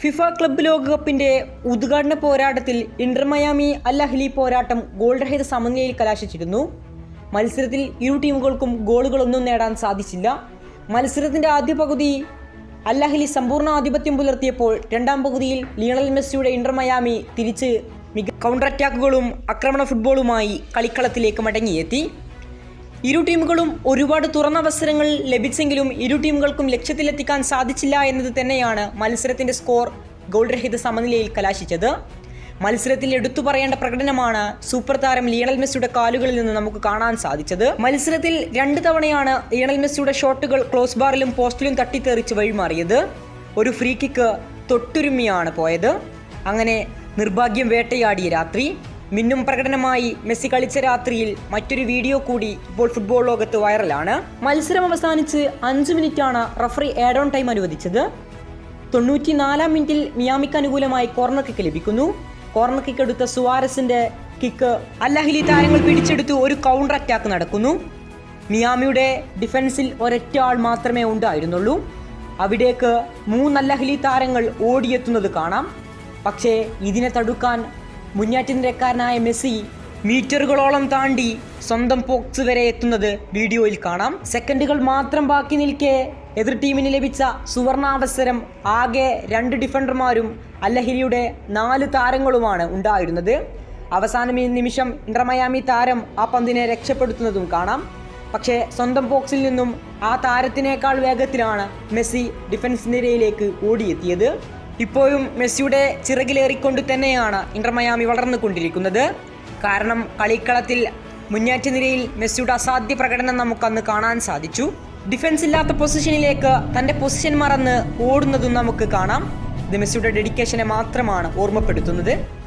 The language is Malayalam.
ഫിഫ ക്ലബ്ബ് ലോകകപ്പിന്റെ ഉദ്ഘാടന പോരാട്ടത്തിൽ ഇന്റർ മയാമി അൽ അഹ്ലി പോരാട്ടം ഗോൾ രഹിത സമനിലയിൽ കലാശിച്ചിരുന്നു. മത്സരത്തിൽ ഇരു ടീമുകൾക്കും ഗോളുകളൊന്നും നേടാൻ സാധിച്ചില്ല. മത്സരത്തിന്റെ ആദ്യ പകുതി അൽ അഹ്ലി സമ്പൂർണ ആധിപത്യം പുലർത്തിയപ്പോൾ രണ്ടാം പകുതിയിൽ ലിയണൽ മെസ്സിയുടെ ഇന്റർ മയാമി തിരിച്ച് മിക കൗണ്ടർ അറ്റാക്കുകളും ആക്രമണ ഫുട്ബോളുമായി കളിക്കളത്തിലേക്ക് മടങ്ങിയെത്തി. ഇരു ടീമുകളും ഒരുപാട് തുറന്ന അവസരങ്ങൾ ലഭിച്ചെങ്കിലും ഇരു ടീമുകൾക്കും ലക്ഷ്യത്തിലെത്തിക്കാൻ സാധിച്ചില്ല എന്നത് തന്നെയാണ് മത്സരത്തിന്റെ സ്കോർ ഗോൾരഹിത സമനിലയിൽ കലാശിച്ചത്. മത്സരത്തിൽ എടുത്തു പറയേണ്ട പ്രകടനമാണ് സൂപ്പർ താരം ലിയണൽ മെസ്സിയുടെ കാലുകളിൽ നിന്ന് നമുക്ക് കാണാൻ സാധിച്ചത്. മത്സരത്തിൽ രണ്ട് തവണയാണ് ലിയണൽ മെസ്സിയുടെ ഷോട്ടുകൾ ക്ലോസ് ബാറിലും പോസ്റ്റിലും തട്ടിത്തെറിച്ച് വഴിമാറിയത്. ഒരു ഫ്രീ കിക്ക് തൊട്ടുരുമ്മിയാണ് പോയത്. അങ്ങനെ നിർഭാഗ്യം വേട്ടയാടിയ രാത്രി മിന്നും പ്രകടനമായി മെസ്സി കളിച്ച രാത്രിയിൽ മറ്റൊരു വീഡിയോ കൂടി ഇപ്പോൾ ഫുട്ബോൾ ലോകത്ത് വൈറലാണ്. മത്സരം അവസാനിച്ച് അഞ്ച് മിനിറ്റാണ് റഫറി ആഡ് ഓൺ ടൈം അനുവദിച്ചത്. തൊണ്ണൂറ്റിനാലാം മിനിറ്റിൽ മിയാമിക്ക് അനുകൂലമായി കോർണർ കിക്ക് ലഭിക്കുന്നു. കോർണർ കിക്ക് എടുത്ത സുവാരസിന്റെ കിക്ക് അല്ലഹലി താരങ്ങൾ പിടിച്ചെടുത്ത് ഒരു കൗണ്ടർ അറ്റാക്ക് നടക്കുന്നു. മിയാമിയുടെ ഡിഫൻസിൽ ഒരൊറ്റ ആൾ മാത്രമേ ഉണ്ടായിരുന്നുള്ളൂ. അവിടേക്ക് മൂന്ന് അല്ലഹലി താരങ്ങൾ ഓടിയെത്തുന്നത് കാണാം. പക്ഷേ ഇതിനെ തടുക്കാൻ മുന്നേറ്റനിരക്കാരനായ മെസ്സി മീറ്ററുകളോളം താണ്ടി സ്വന്തം പോക്സ് വരെ എത്തുന്നത് വീഡിയോയിൽ കാണാം. സെക്കൻഡുകൾ മാത്രം ബാക്കി നിൽക്കെ എതിർ ടീമിന് ലഭിച്ച സുവർണാവസരം ആകെ രണ്ട് ഡിഫൻഡർമാരും അല്ലഹിരിയുടെ നാല് താരങ്ങളുമാണ് ഉണ്ടായിരുന്നത്. അവസാന നിമിഷം ഇന്റർമയാമി താരം ആ പന്തിനെ രക്ഷപ്പെടുത്തുന്നതും കാണാം. പക്ഷേ സ്വന്തം ബോക്സിൽ നിന്നും ആ താരത്തിനേക്കാൾ വേഗത്തിലാണ് മെസ്സി ഡിഫൻസ് നിരയിലേക്ക് ഓടിയെത്തിയത്. ഇപ്പോഴും മെസ്സിയുടെ ചിറകിലേറിക്കൊണ്ട് തന്നെയാണ് ഇന്റർ മയാമി വളർന്നുകൊണ്ടിരിക്കുന്നത്. കാരണം കളിക്കളത്തിൽ മുന്നേറ്റ നിരയിൽ മെസ്സിയുടെ അസാധ്യ പ്രകടനം നമുക്കന്ന് കാണാൻ സാധിച്ചു. ഡിഫൻസ് ഇല്ലാത്ത പൊസിഷനിലേക്ക് തന്റെ പൊസിഷൻ മറന്ന് ഓടുന്നതും നമുക്ക് കാണാം. ഇത് മെസ്സിയുടെ ഡെഡിക്കേഷനെ മാത്രമാണ് ഓർമ്മപ്പെടുത്തുന്നത്.